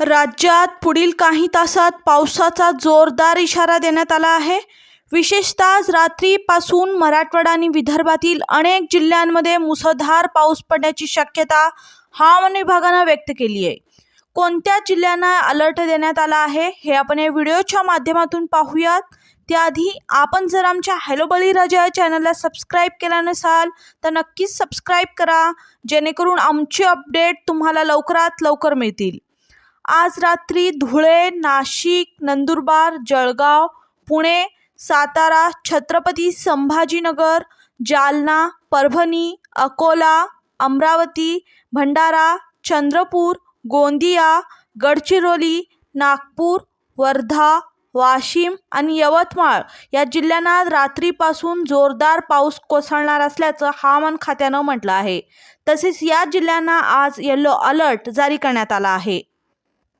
राज्यात पुढील काही तासात पावसाचा जोरदार इशारा देण्यात आला आहे. विशेषतः रात्रीपासून मराठवाडा आणि विदर्भातील अनेक जिल्ह्यांमध्ये मुसळधार पाऊस पडण्याची शक्यता हवामान विभागानं व्यक्त केली आहे. कोणत्या जिल्ह्यांना अलर्ट देण्यात आला आहे हे आपण या व्हिडिओच्या माध्यमातून पाहूयात. त्याआधी आपण जर आमच्या हॅलो बळीराजा या चॅनलला सबस्क्राईब केला नसाल तर नक्कीच सबस्क्राईब करा जेणेकरून आमचे अपडेट तुम्हाला लवकरात लवकर मिळतील. आज रात्री धुळे नाशिक नंदुरबार जळगाव पुणे सातारा छत्रपती संभाजीनगर जालना परभणी अकोला अमरावती भंडारा चंद्रपूर गोंदिया गडचिरोली नागपूर वर्धा वाशिम आणि यवतमाळ या जिल्ह्यांना रात्रीपासून जोरदार पाऊस कोसळणार असल्याचं हवामान खात्यानं म्हटलं आहे. तसेच या जिल्ह्यांना आज येलो अलर्ट जारी करण्यात आला आहे.